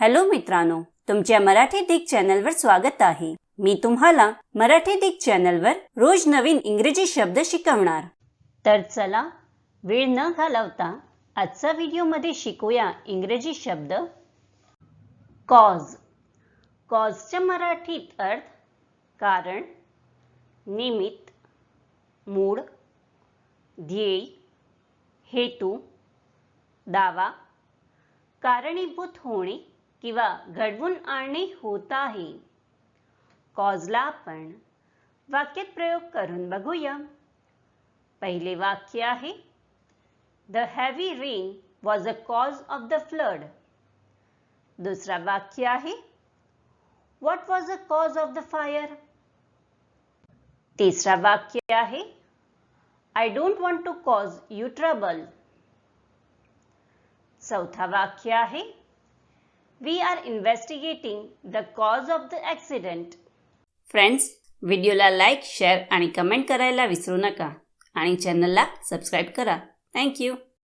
Hello मित्रांनो तुमच्या मराठी दिग चॅनलवर स्वागत आहे. मी तुम्हाला मराठी दिग चॅनलवर रोज नवीन इंग्रजी शब्द शिकवणार. तर चला वेळ न घालवता आजचा व्हिडिओमध्ये शिकूया इंग्रजी शब्द कॉज कॉजच्या मराठीत अर्थ कारण निमित्त मूळ ध्येय हेतू दावा कारणीभूत होणे किंवा घडवून आणणे होत आहे. कॉजला आपण वाक्यात प्रयोग करून बघूया. पहिले वाक्य आहे the heavy rain was a cause of the flood दुसरा वाक्य आहे what was a cause of the fire तिसरा वाक्य आहे I don't want to cause you trouble चौथा वाक्य आहे we are investigating the cause of the accident friends व्हिडिओला लाईक शेअर आणि कमेंट करायला विसरू नका. आणि चॅनलला सबस्क्राईब करा. थँक्यू